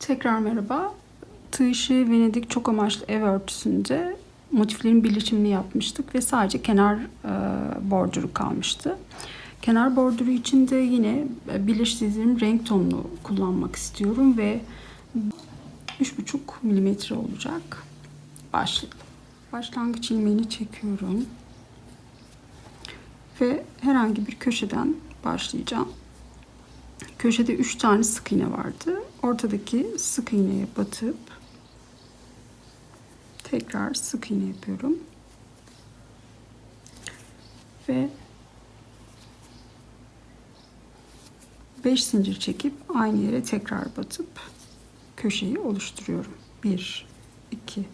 Tekrar merhaba. Tığ işi Venedik çok amaçlı ev örtüsünde motiflerin birleşimini yapmıştık ve sadece kenar e, bordürü kalmıştı. Kenar bordürü için de yine e, birleştirdiğim renk tonunu kullanmak istiyorum ve 3,5 milimetre olacak. Başlayalım. Başlangıç ilmeğini çekiyorum. Ve herhangi bir köşeden başlayacağım. Köşede 3 tane sık iğne vardı. Ortadaki sık iğneye batıp tekrar sık iğne yapıyorum. Ve 5 zincir çekip aynı yere tekrar batıp köşeyi oluşturuyorum. 1 2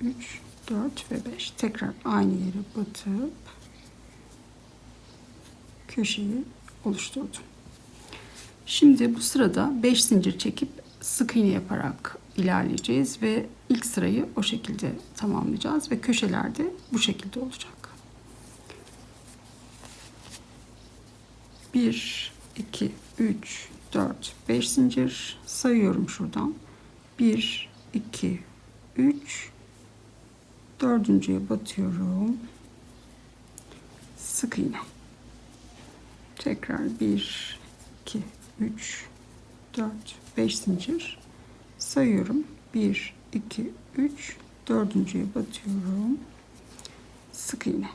3 4 ve 5. Tekrar aynı yere batıp köşeyi oluşturdum. Şimdi bu sırada 5 zincir çekip sık iğne yaparak ilerleyeceğiz ve ilk sırayı o şekilde tamamlayacağız ve köşelerde bu şekilde olacak. 1 2 3 4 5 zincir sayıyorum şuradan. 1 2 3 dördüncüye batıyorum. Sık iğne. Tekrar 1 2 3 4 5 zincir sayıyorum. 1 2 3 dördüncüye batıyorum. Sık iğne.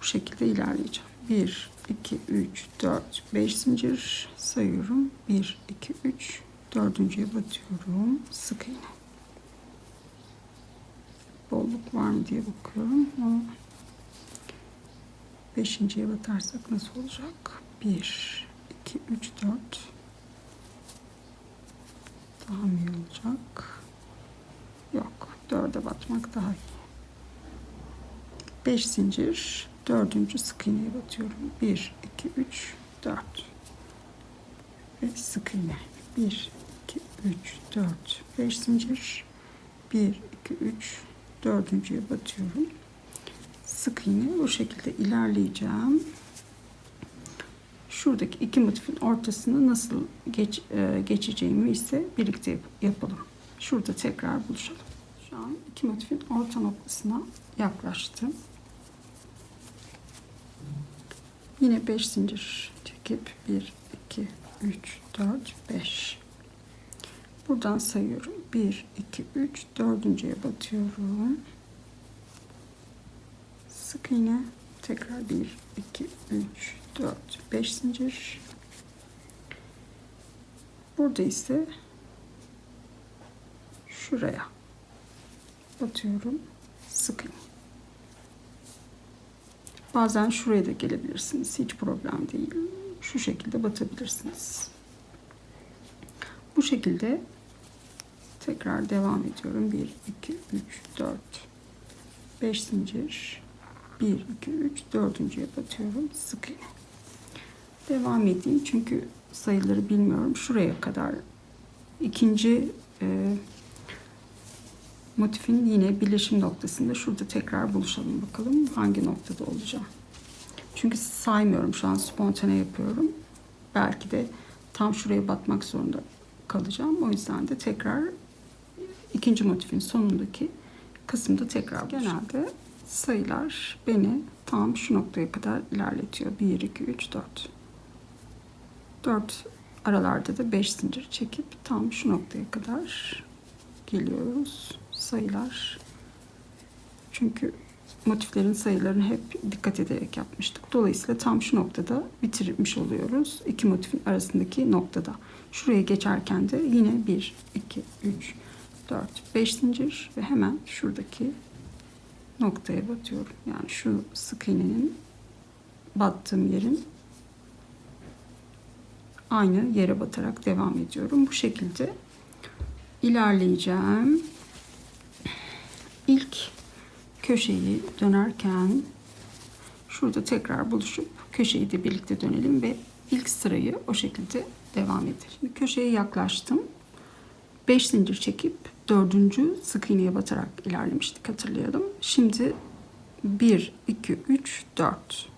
Bu şekilde ilerleyeceğim. 1 2 3 4 5 zincir sayıyorum. 1 2 3 dördüncüye batıyorum. Sık iğne. Bolluk var mı diye bakıyorum ama beşinciye batarsak nasıl olacak? 1 2 3 4 daha mı iyi olacak? Yok. 4'e batmak daha iyi. 5 zincir dördüncü sık iğneye batıyorum. 1 2 3 4 ve sık iğne. 1 2 3 4 5 zincir 1 2 3 dördüncüye batıyorum. Sık iğne bu şekilde ilerleyeceğim. Şuradaki iki motifin ortasını nasıl geç, e, geçeceğimi ise birlikte yap, yapalım. Şurada tekrar buluşalım. Şu an iki motifin orta noktasına yaklaştım. Yine 5 zincir çekip 1 2 3 4 5 Buradan sayıyorum. 1, 2, 3, dördüncüye batıyorum. İğne. Tekrar 1, 2, 3, 4, 5 zincir. Burada ise şuraya batıyorum. Sık iğne. Bazen şuraya da gelebilirsiniz. Hiç problem değil. Şu şekilde batabilirsiniz. Bu şekilde Tekrar devam ediyorum. 1, 2, 3, 4, 5 zincir. 1, 2, 3, dördüncüye batıyorum. Sık iğne. Devam edeyim çünkü sayıları bilmiyorum. Şuraya kadar ikinci e, motifin yine birleşim noktasında şurada tekrar buluşalım bakalım hangi noktada olacağım. Çünkü saymıyorum şu an spontane yapıyorum. Belki de tam şuraya batmak zorunda kalacağım. O yüzden de tekrar ikinci motifin sonundaki kısımda tekrar genelde sayılar beni tam şu noktaya kadar ilerletiyor. 1, 2, 3, 4. 4 aralarda da 5 zincir çekip tam şu noktaya kadar geliyoruz. Sayılar. Çünkü motiflerin sayılarını hep dikkat ederek yapmıştık. Dolayısıyla tam şu noktada bitirmiş oluyoruz. İki motifin arasındaki noktada. Şuraya geçerken de yine 1, 2, 3, 4, 5 zincir ve hemen şuradaki noktaya batıyorum. Yani şu sık iğnenin battığım yerin aynı yere batarak devam ediyorum. Bu şekilde ilerleyeceğim. İlk köşeyi dönerken şurada tekrar buluşup köşeyi de birlikte dönelim ve ilk sırayı o şekilde devam edelim. Şimdi köşeye yaklaştım. 5 zincir çekip dördüncü sık iğneye batarak ilerlemiştik hatırlayalım. Şimdi 1, 2, 3, 4.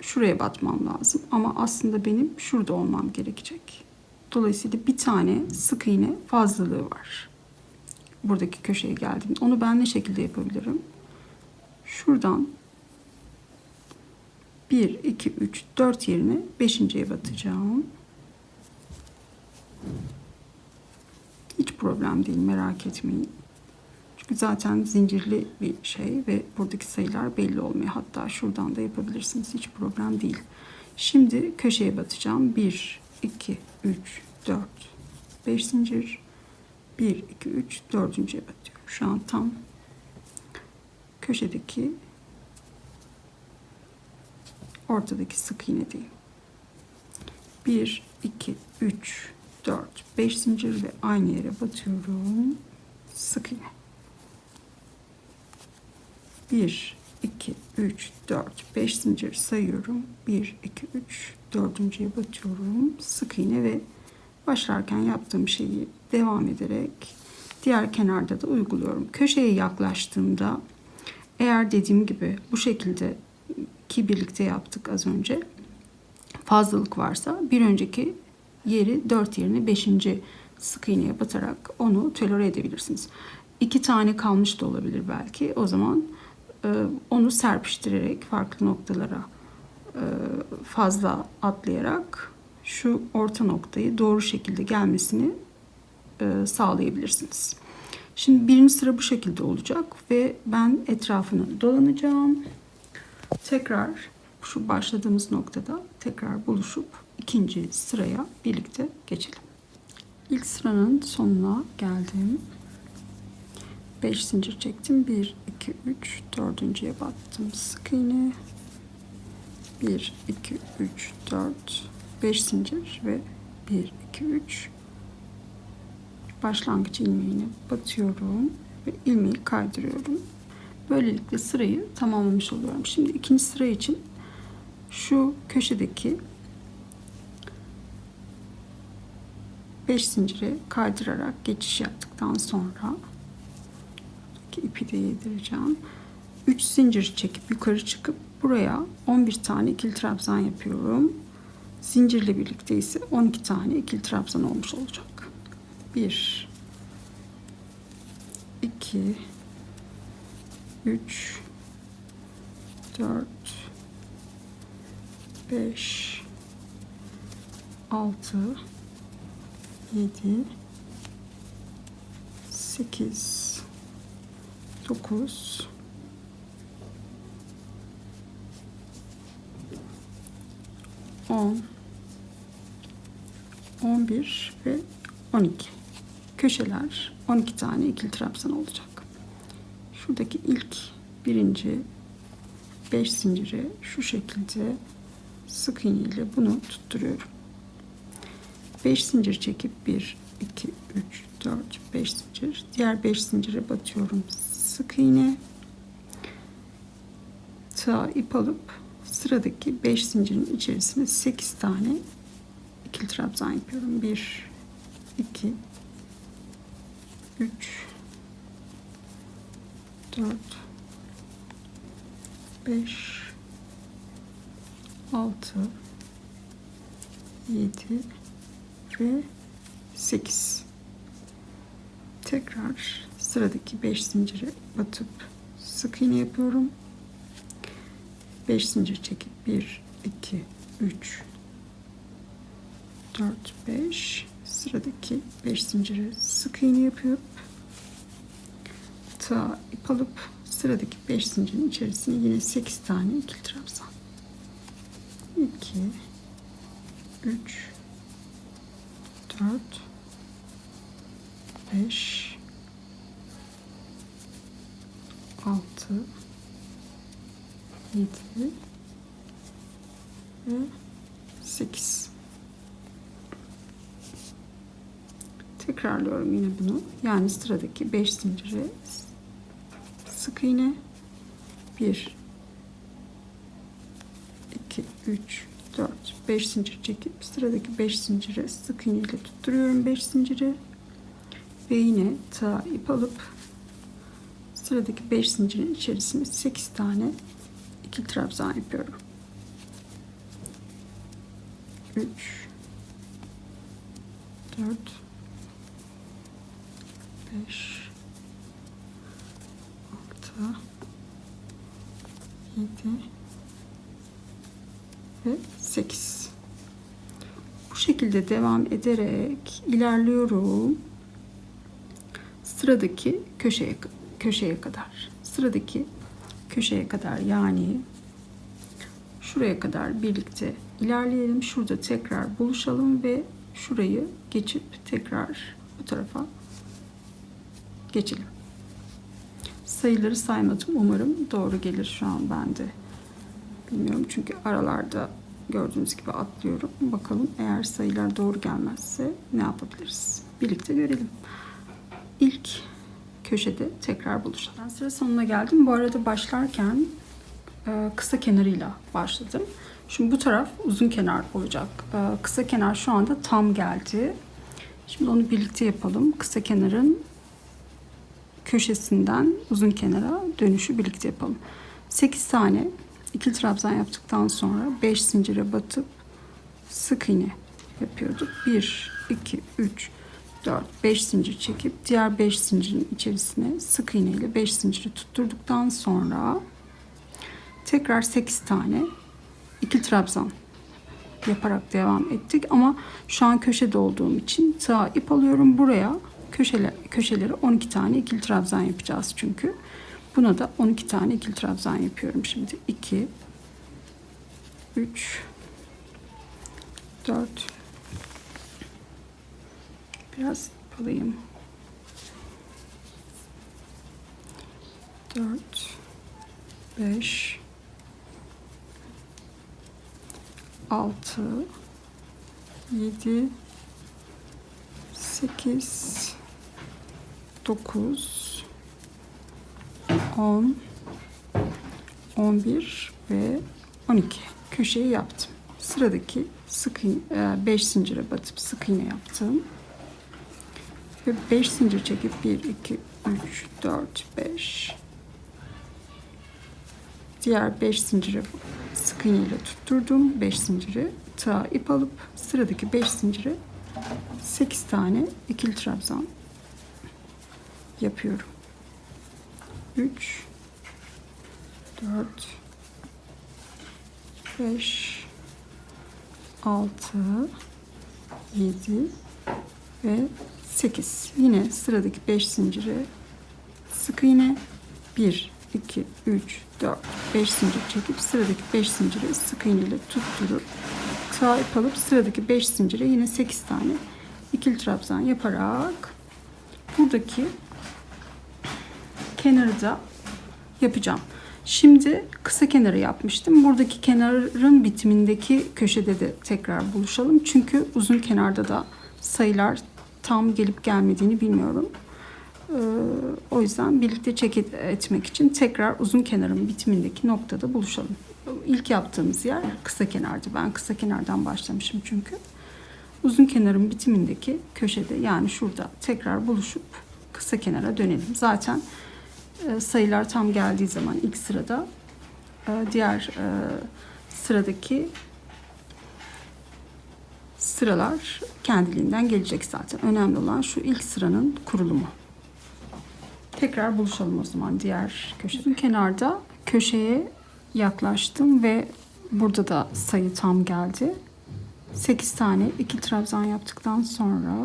şuraya batmam lazım. Ama aslında benim şurada olmam gerekecek. Dolayısıyla bir tane sık iğne fazlalığı var. Buradaki köşeye geldim. Onu ben ne şekilde yapabilirim? Şuradan 1, 2, 3, 4 yerine 5.ye batacağım. Hiç problem değil merak etmeyin. Çünkü zaten zincirli bir şey ve buradaki sayılar belli olmuyor. Hatta şuradan da yapabilirsiniz. Hiç problem değil. Şimdi köşeye batacağım. 1, 2, 3, 4, 5 zincir. 1, 2, 3, 4. batıyorum. Şu an tam köşedeki ortadaki sık iğnedeyim. 1, 2, 3, 4, 5 zincir ve aynı yere batıyorum. Sık iğne. 1, 2, 3, 4, 5 zincir sayıyorum. 1, 2, 3, dördüncüye batıyorum. Sık iğne ve başlarken yaptığım şeyi devam ederek diğer kenarda da uyguluyorum. Köşeye yaklaştığımda eğer dediğim gibi bu şekilde ki birlikte yaptık az önce fazlalık varsa bir önceki yeri 4 yerine 5. sık iğneye batarak onu tolere edebilirsiniz. İki tane kalmış da olabilir belki. O zaman e, onu serpiştirerek farklı noktalara e, fazla atlayarak şu orta noktayı doğru şekilde gelmesini e, sağlayabilirsiniz. Şimdi birinci sıra bu şekilde olacak ve ben etrafını dolanacağım. Tekrar şu başladığımız noktada tekrar buluşup ikinci sıraya birlikte geçelim. İlk sıranın sonuna geldim. 5 zincir çektim. 1, 2, 3, dördüncüye battım. Sık iğne. 1, 2, 3, 4, 5 zincir ve 1, 2, 3 başlangıç ilmeğine batıyorum ve ilmeği kaydırıyorum. Böylelikle sırayı tamamlamış oluyorum. Şimdi ikinci sıra için şu köşedeki 5 zincire kaydırarak geçiş yaptıktan sonra ipi de yedireceğim. 3 zincir çekip yukarı çıkıp buraya 11 tane ikili trabzan yapıyorum. Zincirle birlikte ise 12 tane ikili trabzan olmuş olacak. 1 2 3 4 5 6 7 8 9 10 11 ve 12 köşeler 12 tane ikili trabzan olacak. Şuradaki ilk birinci 5 zincire şu şekilde sık iğne ile bunu tutturuyorum. 5 zincir çekip 1 2 3 4 5 zincir. Diğer 5 zincire batıyorum sık iğne. Tığ ip alıp sıradaki 5 zincirin içerisine 8 tane ikili trabzan yapıyorum. 1 2 3 4 5 6 7 ve 8 tekrar sıradaki 5 zincire batıp sık iğne yapıyorum. 5 zincir çekip 1 2 3 4 5 sıradaki 5 zincire sık iğne yapıp tığa ip alıp sıradaki 5 zincirin içerisine yine 8 tane ikili trabzan. 2 3 4 5 6 7 ve 8 tekrarlıyorum yine bunu. Yani sıradaki 5 zincire sık iğne. 1 2 3 4 5 zincir çekip sıradaki 5 zincire sık iğne ile tutturuyorum 5 zinciri ve yine tığ ip alıp sıradaki 5 zincirin içerisine 8 tane ikili trabzan yapıyorum. 3 4 5 6 7 ve 8 bu şekilde devam ederek ilerliyorum. Sıradaki köşeye köşeye kadar. Sıradaki köşeye kadar yani şuraya kadar birlikte ilerleyelim. Şurada tekrar buluşalım ve şurayı geçip tekrar bu tarafa geçelim. Sayıları saymadım. Umarım doğru gelir şu an bende. Bilmiyorum çünkü aralarda gördüğünüz gibi atlıyorum bakalım eğer sayılar doğru gelmezse ne yapabiliriz birlikte görelim ilk köşede tekrar buluşalım. Ben sıra sonuna geldim. Bu arada başlarken e, kısa kenarıyla başladım. Şimdi bu taraf uzun kenar olacak. E, kısa kenar şu anda tam geldi. Şimdi onu birlikte yapalım. Kısa kenarın köşesinden uzun kenara dönüşü birlikte yapalım. 8 tane ikili trabzan yaptıktan sonra 5 zincire batıp sık iğne yapıyorduk. 1 2 3 4 5 zincir çekip diğer 5 zincirin içerisine sık iğne ile 5 zinciri tutturduktan sonra tekrar 8 tane ikili trabzan yaparak devam ettik. Ama şu an köşede olduğum için sağ ip alıyorum. Buraya köşeler, köşeleri 12 tane ikili trabzan yapacağız çünkü buna da 12 tane ikili trabzan yapıyorum şimdi 2 3 4 Biraz alayım. 4 5 6 7 8 9 10 11 ve 12 köşeyi yaptım. Sıradaki sık iğne 5 zincire batıp sık iğne yaptım. Ve 5 zincir çekip 1, 2, 3, 4, 5. Diğer 5 zinciri sık iğne ile tutturdum. 5 zinciri tığa ip alıp sıradaki 5 zinciri 8 tane ikili trabzan yapıyorum. 3 4 5 6 7 ve 8 yine sıradaki 5 zinciri sık iğne. 1 2 3 4 5 zincir çekip sıradaki 5 zinciri sık iğne ile tutturup sağ ip alıp sıradaki 5 zincire yine 8 tane ikili trabzan yaparak buradaki kenarı da yapacağım. Şimdi kısa kenarı yapmıştım. Buradaki kenarın bitimindeki köşede de tekrar buluşalım. Çünkü uzun kenarda da sayılar tam gelip gelmediğini bilmiyorum. Ee, o yüzden birlikte çek etmek için tekrar uzun kenarın bitimindeki noktada buluşalım. İlk yaptığımız yer kısa kenardı. Ben kısa kenardan başlamışım çünkü. Uzun kenarın bitimindeki köşede yani şurada tekrar buluşup kısa kenara dönelim. Zaten sayılar tam geldiği zaman ilk sırada e, diğer e, sıradaki sıralar kendiliğinden gelecek zaten. Önemli olan şu ilk sıranın kurulumu. Tekrar buluşalım o zaman diğer köşede. Kenarda köşeye yaklaştım ve burada da sayı tam geldi. 8 tane iki trabzan yaptıktan sonra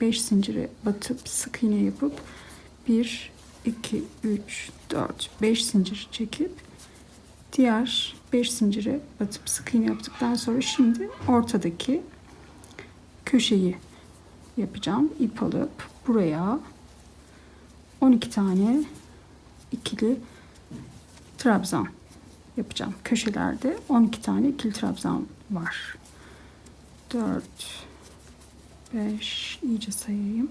5 zincire batıp sık iğne yapıp 1 2 3 4 5 zincir çekip diğer 5 zincire batıp sık iğne yaptıktan sonra şimdi ortadaki köşeyi yapacağım. İp alıp buraya 12 tane ikili trabzan yapacağım. Köşelerde 12 tane ikili trabzan var. 4 5 iyice sayayım.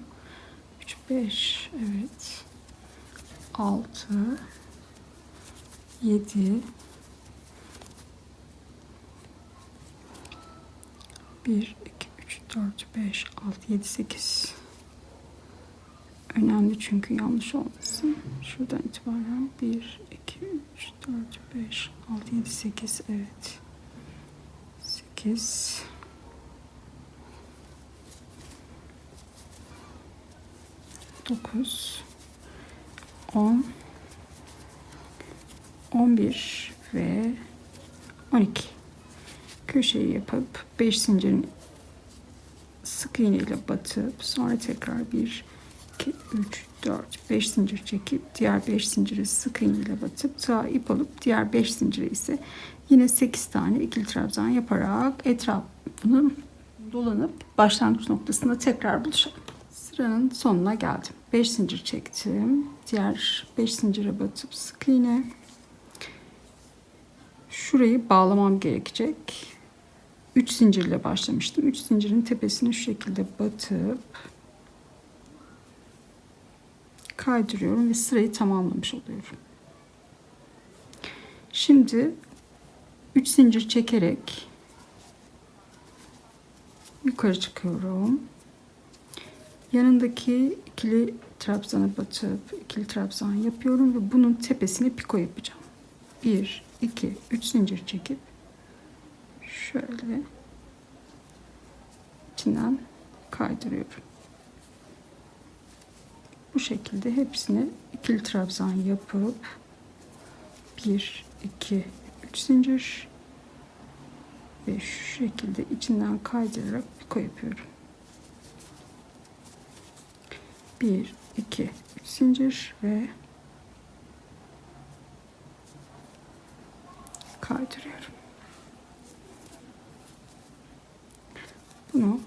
3 5 evet. 6 7 1 2 3 4 5 6 7 8 Önemli çünkü yanlış olmasın. Şuradan itibaren 1 2 3 4 5 6 7 8 evet. 8 9 10 11 ve 12 köşeyi yapıp 5 zincirin sık iğne ile batıp sonra tekrar 1 2 3 4 5 zincir çekip diğer 5 zinciri sık iğne ile batıp ta ip alıp diğer 5 zincire ise yine 8 tane ikili trabzan yaparak etrafını dolanıp başlangıç noktasında tekrar buluşalım. Sıranın sonuna geldim. 5 zincir çektim. Diğer 5 zincire batıp sık iğne. Şurayı bağlamam gerekecek. 3 zincirle başlamıştım. 3 zincirin tepesine şu şekilde batıp kaydırıyorum ve sırayı tamamlamış oluyorum. Şimdi 3 zincir çekerek yukarı çıkıyorum. Yanındaki ikili trabzana batıp ikili trabzan yapıyorum ve bunun tepesine piko yapacağım. 1 2 3 zincir çekip şöyle içinden kaydırıyorum. Bu şekilde hepsini ikili trabzan yapıp 1 2 3 zincir ve şu şekilde içinden kaydırarak piko yapıyorum. 1 2 3 zincir ve kaydırıyorum. Bunu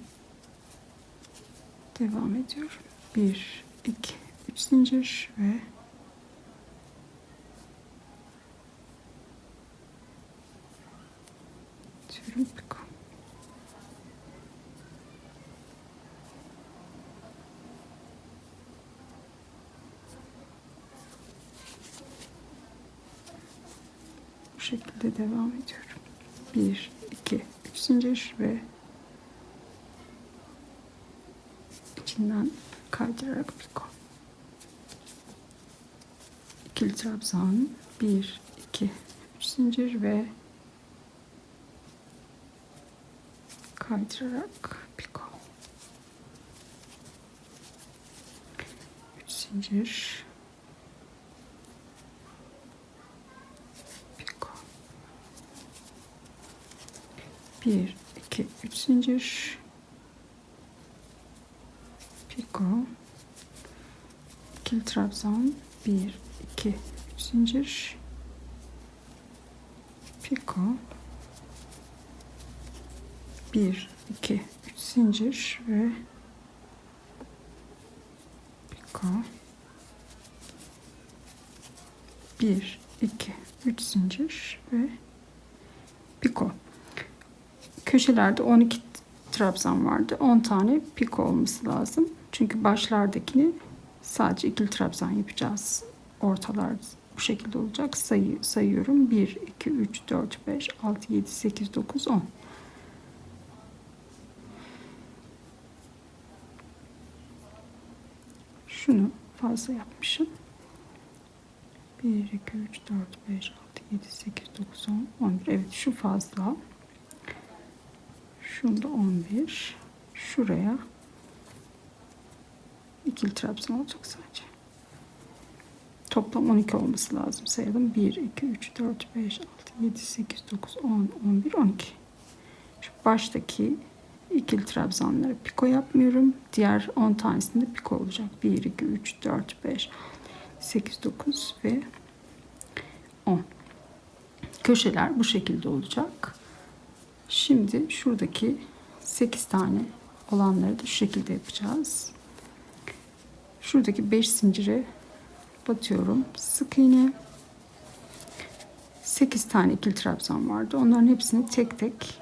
devam ediyorum. 1 2 3 zincir ve atıyorum piko. Bu şekilde devam ediyorum. 1 2 3 zincir ve içinden kaydırarak piko. İkili trabzan 1 2 3 zincir ve kaydırarak piko. 3 zincir piko. 1 2 3 zincir piko. İkili trabzan 1 2 3 zincir piko 1 2 3 zincir ve piko 1 2 3 zincir ve köşelerde 12 trabzan vardı 10 tane piko olması lazım çünkü başlardakini sadece ikili trabzan yapacağız ortalar bu şekilde olacak. Sayı sayıyorum. 1 2 3 4 5 6 7 8 9 10. Şunu fazla yapmışım. 1 2 3 4 5 6 7 8 9 10 11. Evet şu fazla. Şunda 11. Şuraya ikili trabzan olacak sadece. Toplam 12 olması lazım. Sayalım. 1, 2, 3, 4, 5, 6, 7, 8, 9, 10, 11, 12. Şu baştaki ikili trabzanlara piko yapmıyorum. Diğer 10 tanesinde piko olacak. 1, 2, 3, 4, 5, 8, 9 ve 10. Köşeler bu şekilde olacak. Şimdi şuradaki 8 tane olanları da şu şekilde yapacağız. Şuradaki 5 zincire batıyorum. Sık iğne. 8 tane ikili trabzan vardı. Onların hepsini tek tek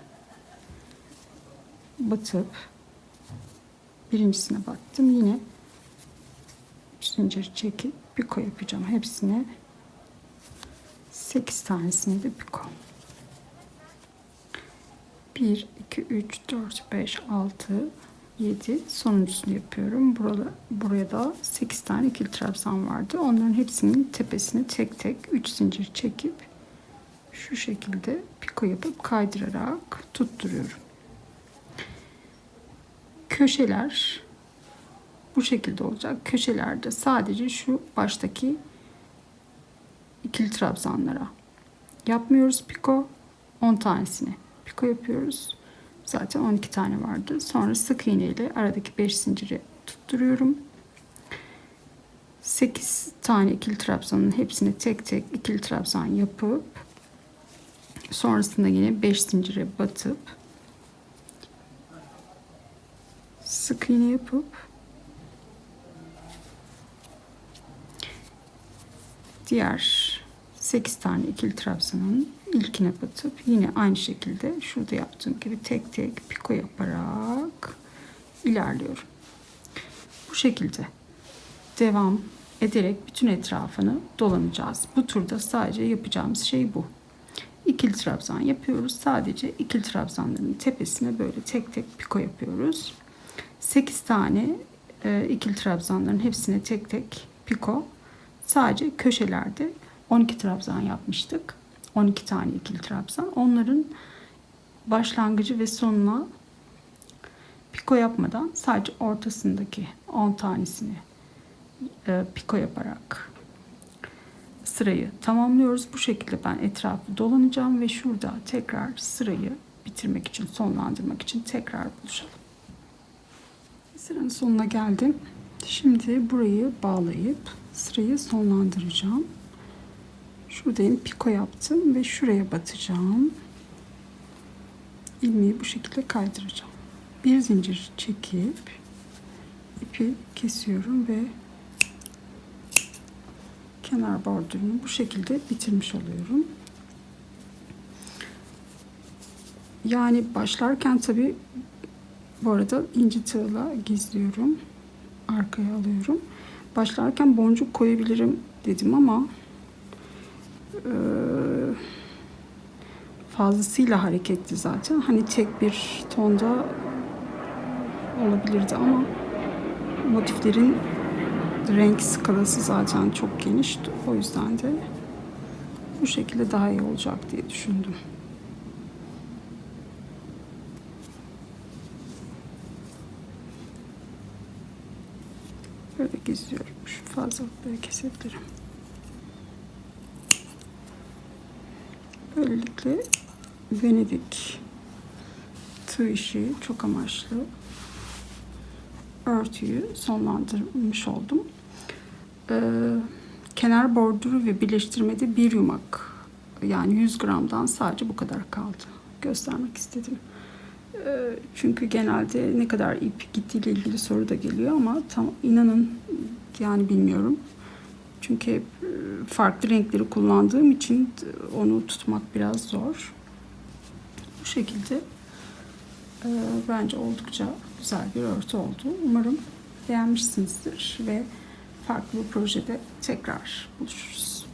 batıp birincisine battım. Yine 3 zincir çekip piko yapacağım. Hepsine 8 tanesini de piko. 1 2 3 4 5 6 7 sonuncusunu yapıyorum. Burada, buraya da 8 tane ikili trabzan vardı. Onların hepsinin tepesini tek tek 3 zincir çekip şu şekilde piko yapıp kaydırarak tutturuyorum. Köşeler Bu şekilde olacak. Köşelerde sadece şu baştaki ikili trabzanlara yapmıyoruz piko 10 tanesini piko yapıyoruz. Zaten 12 tane vardı. Sonra sık iğne ile aradaki 5 zinciri tutturuyorum. 8 tane ikili trabzanın hepsini tek tek ikili trabzan yapıp sonrasında yine 5 zincire batıp sık iğne yapıp diğer 8 tane ikili trabzanın ilkine batıp yine aynı şekilde şurada yaptığım gibi tek tek piko yaparak ilerliyorum. Bu şekilde devam ederek bütün etrafını dolanacağız. Bu turda sadece yapacağımız şey bu. İkili trabzan yapıyoruz. Sadece ikili trabzanların tepesine böyle tek tek piko yapıyoruz. 8 tane e, ikili trabzanların hepsine tek tek piko. Sadece köşelerde 12 trabzan yapmıştık. 12 tane ikili trabzan. Onların başlangıcı ve sonuna piko yapmadan sadece ortasındaki 10 tanesini e, piko yaparak sırayı tamamlıyoruz. Bu şekilde ben etrafı dolanacağım ve şurada tekrar sırayı bitirmek için, sonlandırmak için tekrar buluşalım. Sıranın sonuna geldim. Şimdi burayı bağlayıp sırayı sonlandıracağım. Şuradayım piko yaptım ve şuraya batacağım. ilmeği bu şekilde kaydıracağım. Bir zincir çekip ipi kesiyorum ve kenar bordürünü bu şekilde bitirmiş oluyorum. Yani başlarken tabi bu arada inci tığla gizliyorum. Arkaya alıyorum. Başlarken boncuk koyabilirim dedim ama fazlasıyla hareketli zaten. Hani tek bir tonda olabilirdi ama motiflerin renk skalası zaten çok geniş. O yüzden de bu şekilde daha iyi olacak diye düşündüm. Böyle geziyorum. Şu fazlalıkları kesebilirim. Böylelikle Venedik tığ işi çok amaçlı örtüyü sonlandırmış oldum. Ee, kenar bordürü ve birleştirmede bir yumak yani 100 gramdan sadece bu kadar kaldı. Göstermek istedim. Ee, çünkü genelde ne kadar ip gittiğiyle ilgili soru da geliyor ama tam inanın yani bilmiyorum. Çünkü e, farklı renkleri kullandığım için onu tutmak biraz zor. Bu şekilde e, bence oldukça güzel bir örtü oldu. Umarım beğenmişsinizdir ve farklı bir projede tekrar buluşuruz.